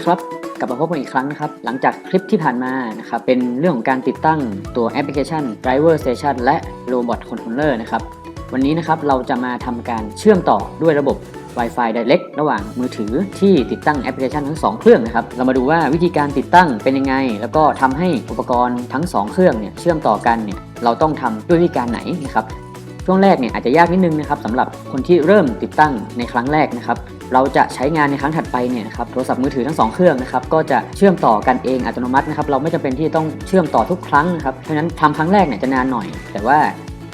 ดีครับ กลับมาพบกันอีกครั้งนะครับ หลังจากคลิปที่ผ่านมานะครับเป็นเรื่องของการติดตั้งตัวแอปพลิเคชัน Driver Station และ Robot Controller นะครับวันนี้นะครับเราจะมาทำการเชื่อมต่อด้วยระบบ Wi-Fi Direct ระหว่างมือถือที่ติดตั้งแอปพลิเคชันทั้ง 2 เครื่องนะครับ เรามาดูว่าวิธีการติดตั้งเป็นยังไง แล้วก็ทำให้อุปกรณ์ทั้ง 2 เครื่องเนี่ยเชื่อมต่อกันเนี่ยเราต้องทำด้วยวิธีการไหนนะครับช่วงแรกเนี่ยอาจจะยากนิดนึงนะครับสำหรับคนที่เริ่มติดตั้งในครั้งแรกนะครับ เราจะใช้งานในครั้งถัดไปเนี่ยนะครับโทรศัพท์มือถือทั้งสองเครื่องนะครับก็จะเชื่อมต่อกันเองอัตโนมัตินะครับเราไม่จำเป็นที่ต้องเชื่อมต่อทุกครั้งนะครับเพราะฉะนั้นทำครั้งแรกเนี่ยจะนานหน่อย แต่ว่า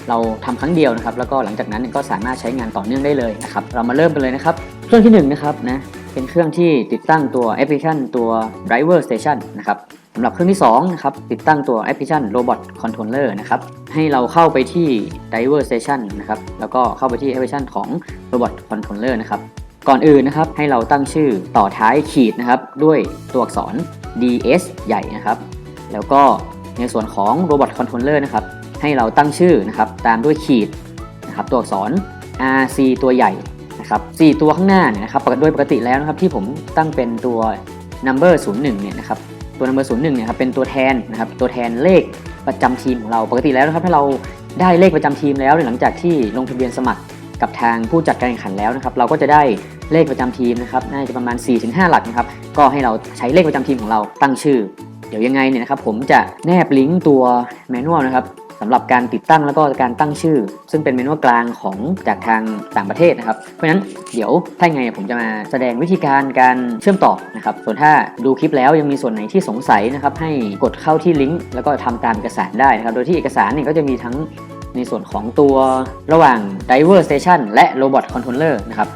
เราทำครั้งเดียวนะครับแล้วก็หลังจากนั้นก็สามารถใช้งานต่อเนื่องได้เลยนะครับเรามาเริ่มกันเลยนะครับเครื่องที่หนึ่งนะครับนะเป็นเครื่องที่ติดตั้งตัวแอปพลิเคชันตัว driver station นะครับสำหรับเครื่องที่2นะครับติดตั้งตัวแอปพลิเคชัน robot controller นะครับให้เราเข้าไปที่ driver station นะครับแล้วก็เข้าไปที่แอปพลิเคชันของ robot controller นะครับ ก่อนอื่นนะครับให้เราตั้งชื่อต่อท้ายขีดนะครับด้วยตัวอักษร ds ใหญ่นะครับ แล้วก็ในส่วนของ robot controller นะครับให้เราตั้งชื่อนะครับตามด้วยขีดนะครับตัวอักษร rc ตัวใหญ่นะครับ4ตัวข้างหน้าเนี่ยนะครับปกติโดยปกติแล้วนะครับที่ผมตั้งเป็นตัว number 01เนี่ยนะครับตัว number 01เนี่ยครับเป็นตัวแทนนะครับตัวแทนเลขประจำทีมของเราปกติแล้วนะครับถ้าเราได้เลขประจำทีมแล้วเนี่ยหลังจากที่ลงทะเบียนสมัครกับทางผู้จัดการแข่งขันแล้วนะครับ เราก็จะได้ เลขประจำทีมนะครับน่าจะประมาณ 4-5 หลักนะครับก็ให้เราใช้เลขประจำทีมของเราตั้งชื่อ เดี๋ยวยังไงเนี่ยนะครับผมจะแนบลิงก์ตัวแมนนวลนะครับสำหรับการติดตั้งแล้วก็การตั้งชื่อ ซึ่งเป็นเมนูกลางของจากทางต่างประเทศนะครับ เพราะฉะนั้นเดี๋ยวถ้าไงผมจะมาแสดงวิธีการการเชื่อมต่อนะครับ ส่วนถ้าดูคลิปแล้วยังมีส่วนไหนที่สงสัยนะครับ ให้กดเข้าที่ลิงก์แล้วก็ทำตามเอกสารได้นะครับ โดยที่เอกสารเนี่ยก็จะมีทั้งในส่วนของตัวระหว่าง Diver Station และ Robot Controller นะครับ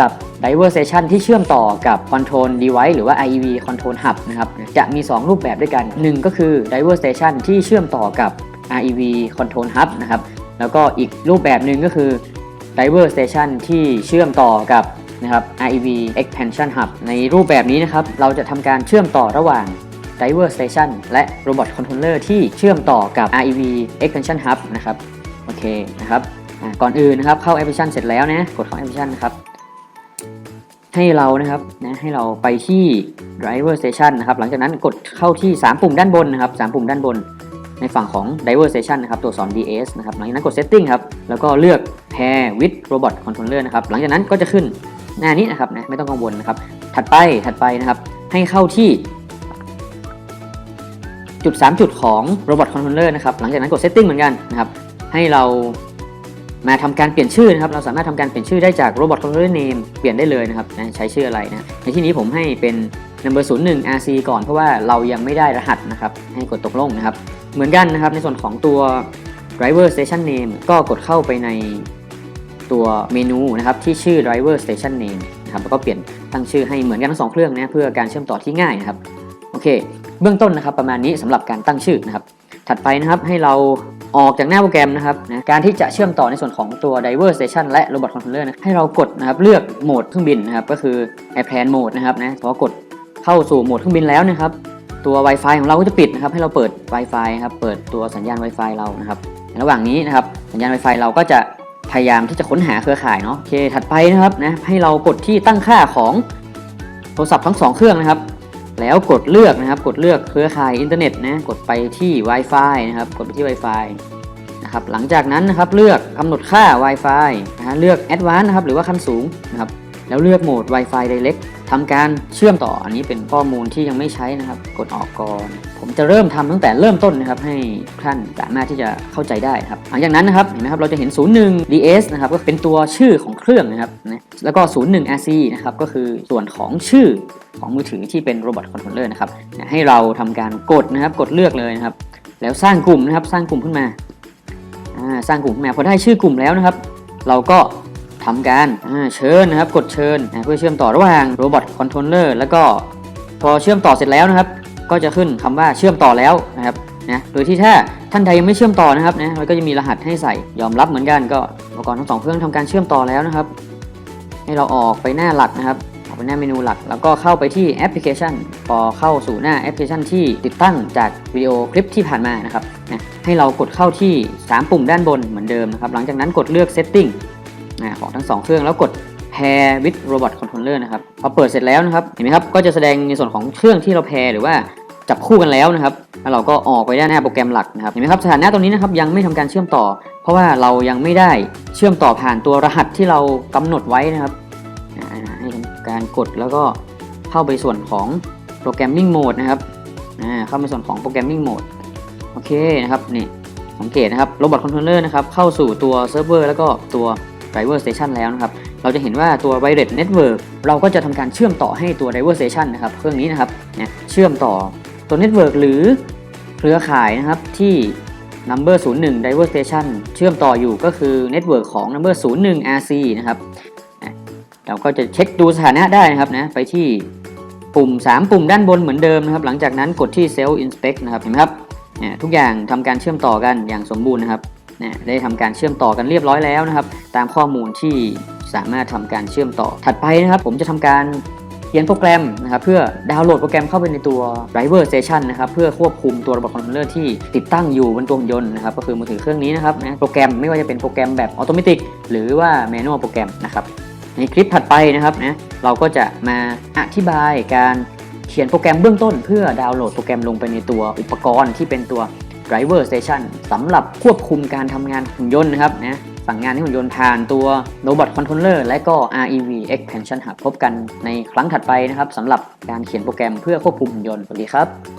กับ Diversation ที่เชื่อมต่อกับ Control Device หรือว่า IEV Control Hub นะครับจะมี 2 รูปแบบด้วยกัน 1 ก็คือ Diver Station ที่เชื่อมต่อกับ REV Control Hub นะครับแล้วก็อีกรูปแบบหนึ่งก็คือ Diver Station ที่เชื่อมต่อกับนะครับ REV Expansion Hub ในรูปแบบนี้นะครับเราจะทำการเชื่อมต่อระหว่าง Diver Station และ Robot Controller ที่เชื่อมต่อกับ REV Expansion Hub นะครับโอเคนะครับก่อนอื่นนะครับเข้าแอปพลิเคชันเสร็จแล้วนะกดเข้าแอปพลิเคชันนะครับ ให้เรานะครับนะให้เราไปที่ Driver Station นะครับหลังจากนั้นกดเข้าที่ 3 ปุ่มด้านบนนะครับ3ปุ่มด้านบน ในฝั่งของ Driver Station นะครับตัวสอน DS นะครับหลังจากนั้นกด Setting ครับแล้วก็เลือก Pair with Robot Controller นะครับหลังจากนั้นก็จะขึ้นหน้านี้นะครับนะไม่ต้องกังวลนะครับ ถัดไปถัดไปนะครับให้เข้าที่จุด 3 จุดของ Robot Controller นะครับหลังจากนั้นกด Setting เหมือนกันนะครับให้เรา มาทำการเปลี่ยนชื่อนะครับ เราสามารถทำการเปลี่ยนชื่อได้จาก Robot Controller Name เปลี่ยนได้เลยนะครับนะใช้ชื่ออะไรนะในที่นี้ผมให้เป็น number 01 RC ก่อนเพราะว่าเรายังไม่ได้รหัสนะครับ ให้กดตกลงนะครับ เหมือนกันนะครับในส่วนของตัว Driver Station Name ก็กดเข้าไปในตัวเมนูนะครับที่ชื่อ Driver Station Name นะครับแล้วก็เปลี่ยนตั้งชื่อให้เหมือนกันทั้งสองเครื่องนะเพื่อการเชื่อมต่อที่ง่ายนะครับโอเค เบื้องต้นนะครับประมาณนี้สำหรับการตั้งชื่อนะครับ ถัดไปนะครับให้เรา ออกจากหน้าโปรแกรมนะครับนะการที่จะเชื่อมต่อในส่วนของตัว Diver Station และ Robot Controller นะให้เรากดนะครับเลือกโหมดเครื่องบินนะครับก็คือ Airplane Mode นะครับนะพอกดเข้าสู่โหมดเครื่องบินแล้วนะครับตัว Wi-Fi ของเราก็จะปิดนะครับให้เราเปิด Wi-Fi ครับเปิดตัวสัญญาณ Wi-Fi เรานะครับในระหว่างนี้นะครับสัญญาณ Wi-Fi เราก็จะพยายามที่จะค้นหาเครือข่ายเนาะโอเคถัดไปนะครับนะให้เรากดที่ตั้งค่าของโทรศัพท์ทั้งสองเครื่องนะครับ แล้วกดเลือกนะครับ กดเลือกเครือข่ายอินเทอร์เน็ตนะ กดไปที่ Wi-Fi นะครับ กดไปที่ Wi-Fi นะครับ หลังจากนั้นนะครับ เลือกกำหนดค่า Wi-Fi นะฮะเลือก Advanced นะครับ หรือว่าขั้นสูงนะครับ แล้วเลือกโหมด Wi-Fi Direct ทำการเชื่อมต่ออันนี้เป็นข้อมูลที่ยังไม่ใช้นะครับ กดออกก่อน ผมจะเริ่มทำตั้งแต่เริ่มต้นนะครับ ให้ท่านสามารถที่จะเข้าใจได้ครับหลังจากนั้นนะครับเห็นไหมครับเราจะเห็น 01 DS นะครับก็เป็นตัวชื่อของเครื่องนะครับนะแล้วก็ 01 RC นะครับก็คือส่วนของชื่อของมือถือที่เป็นโรบอทคอนโทรลเลอร์นะครับให้เราทำการกดนะครับกดเลือกเลยนะครับ แล้วสร้างกลุ่มนะครับสร้างกลุ่มขึ้นมาอ่าสร้างกลุ่มขึ้นมาพอได้ชื่อกลุ่มแล้วนะครับ เราก็ ทำการเชิญนะครับ กดเชิญเพื่อเชื่อมต่อระหว่างโรบอทคอนโทรลเลอร์แล้วก็พอเชื่อมต่อเสร็จแล้วนะครับ ก็จะขึ้นคำว่าเชื่อมต่อแล้วนะครับนะโดยที่ถ้าท่านใดยังไม่เชื่อมต่อนะครับนะมันก็จะมีรหัสให้ใส่ยอมรับเหมือนกันก็อุปกรณ์ทั้งสองเครื่องทำการเชื่อมต่อแล้วนะครับ ให้เราออกไปหน้าหลักนะครับออกไปหน้าเมนูหลัก แล้วก็เข้าไปที่แอปพลิเคชัน พอเข้าสู่หน้าแอปพลิเคชันที่ติดตั้งจากวิดีโอคลิปที่ผ่านมานะครับนะให้เรากดเข้าที่ 3 ปุ่มด้านบนเหมือนเดิมนะครับหลังจากนั้นกดเลือก Setting ของทั้ง 2 เครื่องแล้วกด pair with robot controller นะครับพอเปิดเสร็จแล้วนะครับเห็นไหมครับก็จะแสดงในส่วนของเครื่องที่เรา pair หรือว่าจับคู่กันแล้วนะครับแล้วเราก็ออกไปด้านหน้าโปรแกรมหลักนะครับเห็นไหมครับสถานะตรงนี้นะครับยังไม่ทำการเชื่อมต่อ เพราะว่าเรายังไม่ได้เชื่อมต่อผ่านตัวรหัสที่เรากำหนดไว้นะครับให้ทำการกดแล้วก็เข้าไปส่วนของโปรแกรมมิ่งโหมดนะครับเข้าไปส่วนของโปรแกรมมิ่งโหมดโอเคนะครับนี่สังเกตนะครับ Robot Controller นะครับเข้าสู่ตัวเซิร์ฟเวอร์แล้วก็ตัว Driver Station แล้วนะครับ เราจะเห็นว่าตัว Wireless Network เราก็จะทำการเชื่อมต่อให้ตัว Driver Station นะครับเครื่องนี้นะครับเนี่ยเชื่อมต่อตัว Network หรือเครือข่ายนะครับที่ Number 01 Driver Station เชื่อมต่ออยู่ก็คือ Network ของ Number 01 RC นะครับเราก็จะเช็คดูสถานะได้นะครับนะไปที่ปุ่ม 3 ปุ่มด้านบนเหมือนเดิมนะครับ หลังจากนั้นกดที่ Self Inspect นะครับเห็นไหมครับทุกอย่างทำการเชื่อมต่อกันอย่างสมบูรณ์นะครับ นี่ยได้ทำการเชื่อมต่อกันเรียบร้อยแล้วนะครับ ตามข้อมูลที่สามารถทำการเชื่อมต่อ ถัดไปนะครับ ผมจะทำการเขียนโปรแกรมนะครับเพื่อดาวน์โหลดโปรแกรมเข้าไปในตัว Driver Station นะครับเพื่อควบคุมตัวระบบคอนโทรลเลอร์ที่ติดตั้งอยู่บนตัวหุ่นยนต์นะครับก็คือมือถือเครื่องนี้นะครับนะโปรแกรมไม่ว่าจะเป็นโปรแกรมแบบออโตเมติหรือว่า Manual โปรแกรมนะครับในคลิปถัดไปนะครับนะเราก็จะมาอธิบายการเขียนโปรแกรมเบื้องต้น เพื่อดาวน์โหลดโปรแกรมลงไปในตัวอุปกรณ์ที่เป็นตัว Driver Station สำหรับควบคุมการทำงานหุ่นยนต์นะครับนะสั่งงานให้หุ่นยนต์ผ่านตัว Robot Controller และก็ REV Expansion Hub พบกันในครั้งถัดไปนะครับสำหรับการเขียนโปรแกรมเพื่อควบคุมหุ่นยนต์สวัสดีครับ